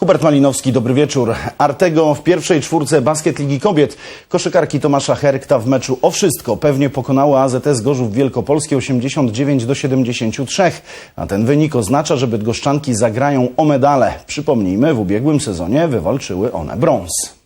Hubert Malinowski, dobry wieczór. Artego w pierwszej czwórce Basket Ligi Kobiet. Koszykarki Tomasza Herkta w meczu o wszystko pewnie pokonały AZS Gorzów Wielkopolskie 89 do 73. A ten wynik oznacza, że bydgoszczanki zagrają o medale. Przypomnijmy, w ubiegłym sezonie wywalczyły one brąz.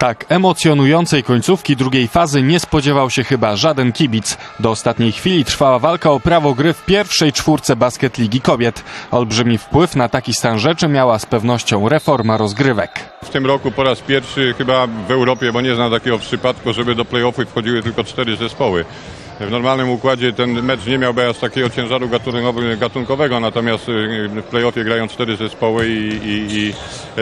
Tak emocjonującej końcówki drugiej fazy nie spodziewał się chyba żaden kibic. Do ostatniej chwili trwała walka o prawo gry w pierwszej czwórce Basket Ligi Kobiet. Olbrzymi wpływ na taki stan rzeczy miała z pewnością reforma rozgrywek. W tym roku po raz pierwszy chyba w Europie, bo nie znam takiego przypadku, żeby do playoffów wchodziły tylko cztery zespoły. W normalnym układzie ten mecz nie miałby aż takiego ciężaru gatunkowego, natomiast y, w playoffie grają cztery zespoły i, i, i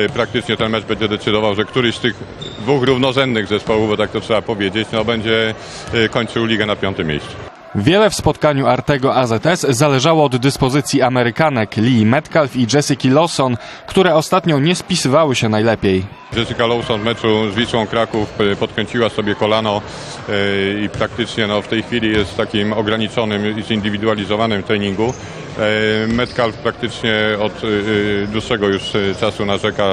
y, praktycznie ten mecz będzie decydował, że któryś z tych dwóch równorzędnych zespołów, bo tak to trzeba powiedzieć, no będzie y, kończył ligę na piątym miejscu. Wiele w spotkaniu Artego AZS zależało od dyspozycji Amerykanek Lee Metcalf i Jessica Lawson, które ostatnio nie spisywały się najlepiej. Jessica Lawson w meczu z Wisłą Kraków y, podkręciła sobie kolano y, i praktycznie no, w tej chwili jest w takim ograniczonym i zindywidualizowanym treningu. Y, Metcalf praktycznie od dłuższego już czasu narzeka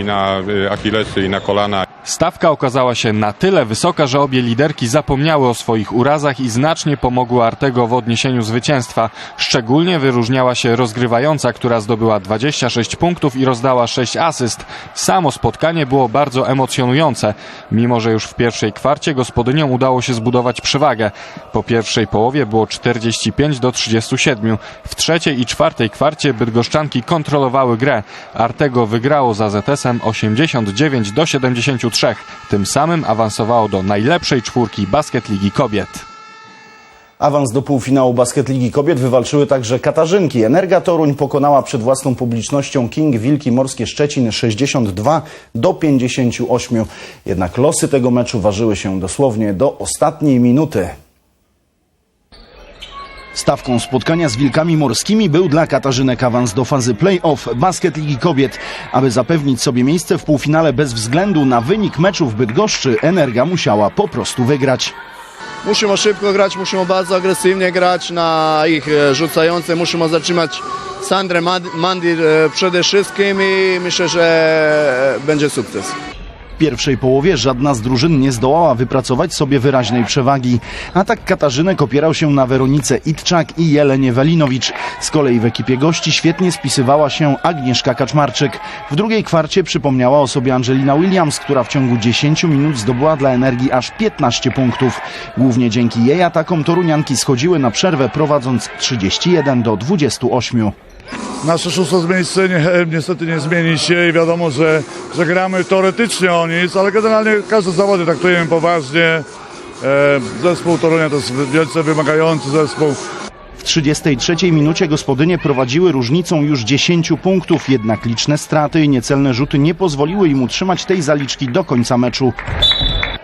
i na achillesy i na kolana. Stawka okazała się na tyle wysoka, że obie liderki zapomniały o swoich urazach i znacznie pomogły Artego w odniesieniu zwycięstwa. Szczególnie wyróżniała się rozgrywająca, która zdobyła 26 punktów i rozdała 6 asyst. Samo spotkanie było bardzo emocjonujące, mimo że już w pierwszej kwarcie gospodyniom udało się zbudować przewagę. Po pierwszej połowie było 45 do 37. W trzeciej i czwartej kwarcie bydgoszczanki kontrolowały grę. Artego wygrało z AZS-em 89 do 73. Tym samym awansowało do najlepszej czwórki Basket Ligi Kobiet. Awans do półfinału Basket Ligi Kobiet wywalczyły także Katarzynki. Energa Toruń pokonała przed własną publicznością King Wilki Morskie Szczecin 62 do 58. Jednak losy tego meczu ważyły się dosłownie do ostatniej minuty. Stawką spotkania z Wilkami Morskimi był dla Katarzynek awans do fazy play-off Basket Ligi Kobiet. Aby zapewnić sobie miejsce w półfinale bez względu na wynik meczu w Bydgoszczy, Energa musiała po prostu wygrać. Musimy szybko grać, musimy bardzo agresywnie grać na ich e, rzucające, musimy zatrzymać Sandrę Mandir e, przede wszystkim i myślę, że e, będzie sukces. Pierwszej połowie żadna z drużyn nie zdołała wypracować sobie wyraźnej przewagi. Atak Katarzynek opierał się na Weronice Itczak i Jelenie Welinowicz. Z kolei w ekipie gości świetnie spisywała się Agnieszka Kaczmarczyk. W drugiej kwarcie przypomniała o sobie Angelina Williams, która w ciągu 10 minut zdobyła dla Energii aż 15 punktów. Głównie dzięki jej atakom Torunianki schodziły na przerwę prowadząc 31 do 28. Nasze szóste miejsce nie, niestety nie zmieni się i wiadomo, że, że gramy teoretycznie o nic, ale generalnie każde zawody traktujemy poważnie. E, zespół Torunia to jest wielce wymagający zespół. W 33 minucie gospodynie prowadziły różnicą już 10 punktów, jednak liczne straty i niecelne rzuty nie pozwoliły im utrzymać tej zaliczki do końca meczu.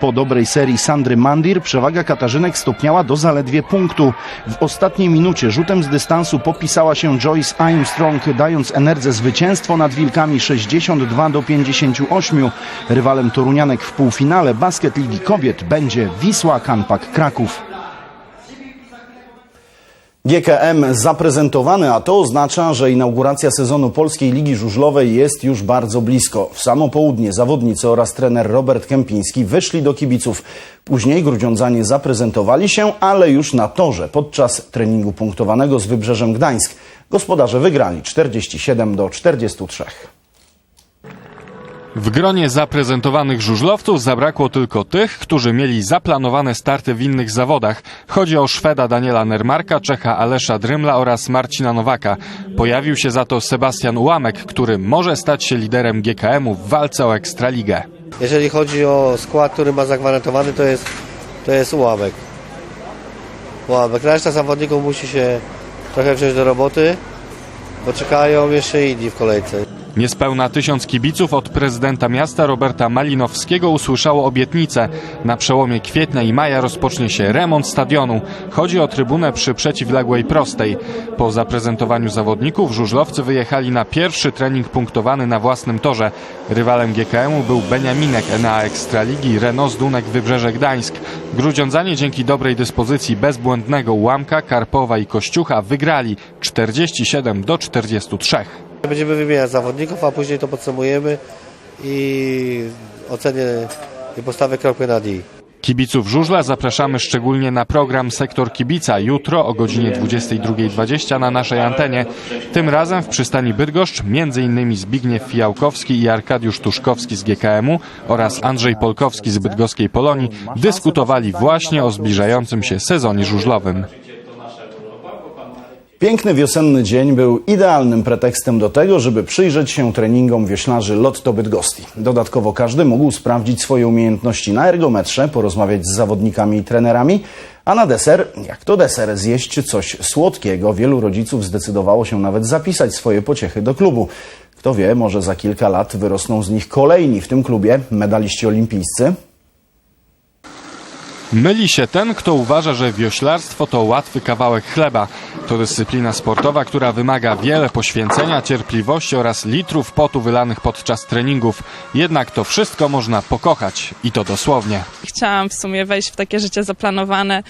Po dobrej serii Sandry Mandir przewaga Katarzynek stopniała do zaledwie punktu. W ostatniej minucie rzutem z dystansu popisała się Joyce Armstrong, dając Enerdze zwycięstwo nad Wilkami 62 do 58. Rywalem Torunianek w półfinale Basket Ligi Kobiet będzie Wisła Kanpak Kraków. GKM zaprezentowany, a to oznacza, że inauguracja sezonu Polskiej Ligi Żużlowej jest już bardzo blisko. W samo południe zawodnicy oraz trener Robert Kępiński wyszli do kibiców. Później grudziądzanie zaprezentowali się, ale już na torze podczas treningu punktowanego z Wybrzeżem Gdańsk. Gospodarze wygrali 47 do 43. W gronie zaprezentowanych żużlowców zabrakło tylko tych, którzy mieli zaplanowane starty w innych zawodach. Chodzi o Szweda Daniela Nermarka, Czecha Alesza Drymla oraz Marcina Nowaka. Pojawił się za to Sebastian Ułamek, który może stać się liderem GKM-u w walce o Ekstraligę. Jeżeli chodzi o skład, który ma zagwarantowany, to jest, to jest ułamek. Ułamek. Reszta zawodników musi się trochę wziąć do roboty, bo czekają jeszcze inni w kolejce. Niespełna tysiąc kibiców od prezydenta miasta Roberta Malinowskiego usłyszało obietnicę. Na przełomie kwietnia i maja rozpocznie się remont stadionu. Chodzi o trybunę przy przeciwległej prostej. Po zaprezentowaniu zawodników żużlowcy wyjechali na pierwszy trening punktowany na własnym torze. Rywalem GKM-u był Beniaminek Enea Ekstraligi Renault Dunek Wybrzeże Gdańsk. Grudziądzanie dzięki dobrej dyspozycji bezbłędnego Łamka, Karpowa i Kościucha wygrali 47 do 43. Będziemy wymieniać zawodników, a później to podsumujemy i ocenię i postawię kropkę na D. Kibiców żużla zapraszamy szczególnie na program Sektor Kibica jutro o godzinie 22.20 na naszej antenie. Tym razem w przystani Bydgoszcz m.in. Zbigniew Fijałkowski i Arkadiusz Tuszkowski z GKM-u oraz Andrzej Polkowski z bydgoskiej Polonii dyskutowali właśnie o zbliżającym się sezonie żużlowym. Piękny wiosenny dzień był idealnym pretekstem do tego, żeby przyjrzeć się treningom wioślarzy Lotto Bydgoszczy. Dodatkowo każdy mógł sprawdzić swoje umiejętności na ergometrze, porozmawiać z zawodnikami i trenerami, a na deser, jak to deser, zjeść coś słodkiego. Wielu rodziców zdecydowało się nawet zapisać swoje pociechy do klubu. Kto wie, może za kilka lat wyrosną z nich kolejni w tym klubie medaliści olimpijscy. Myli się ten, kto uważa, że wioślarstwo to łatwy kawałek chleba. To dyscyplina sportowa, która wymaga wiele poświęcenia, cierpliwości oraz litrów potu wylanych podczas treningów. Jednak to wszystko można pokochać i to dosłownie. Chciałam w sumie wejść w takie życie zaplanowane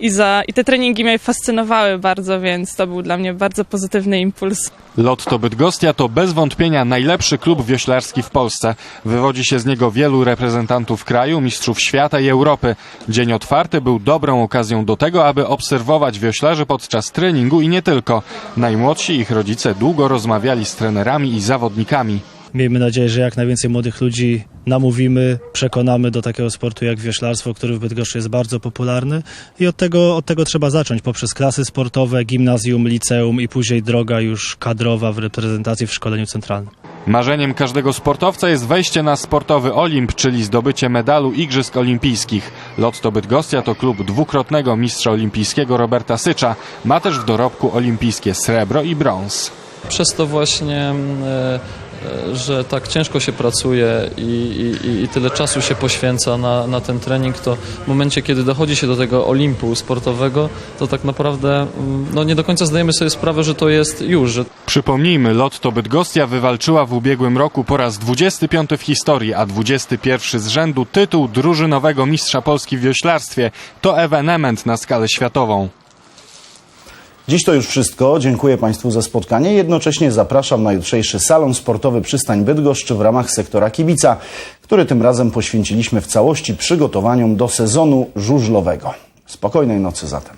i, za, i te treningi mnie fascynowały bardzo, więc to był dla mnie bardzo pozytywny impuls. Lotto Bydgostia to bez wątpienia najlepszy klub wioślarski w Polsce. Wywodzi się z niego wielu reprezentantów kraju, mistrzów świata i Europy. Dzień otwarty był dobrą okazją do tego, aby obserwować wioślarzy podczas treningu i nie tylko. Najmłodsi ich rodzice długo rozmawiali z trenerami i zawodnikami. Miejmy nadzieję, że jak najwięcej młodych ludzi namówimy, przekonamy do takiego sportu jak wioślarstwo, który w Bydgoszczy jest bardzo popularny i od tego, od tego trzeba zacząć poprzez klasy sportowe, gimnazjum, liceum i później droga już kadrowa w reprezentacji w szkoleniu centralnym. Marzeniem każdego sportowca jest wejście na sportowy Olimp, czyli zdobycie medalu Igrzysk Olimpijskich. Lotto Bydgostia to klub dwukrotnego mistrza olimpijskiego Roberta Sycza. Ma też w dorobku olimpijskie srebro i brąz. Przez to właśnie, mm, e, że tak ciężko się pracuje i, i, i tyle czasu się poświęca na, na ten trening, to w momencie, kiedy dochodzi się do tego Olimpu sportowego, to tak naprawdę mm, no, nie do końca zdajemy sobie sprawę, że to jest już, że Przypomnijmy, Lotto Bydgostia wywalczyła w ubiegłym roku po raz 25 w historii, a 21 z rzędu tytuł drużynowego mistrza Polski w wioślarstwie. To ewenement na skalę światową. Dziś to już wszystko. Dziękuję Państwu za spotkanie. Jednocześnie zapraszam na jutrzejszy salon sportowy Przystań Bydgoszcz w ramach sektora kibica, który tym razem poświęciliśmy w całości przygotowaniom do sezonu żużlowego. Spokojnej nocy zatem.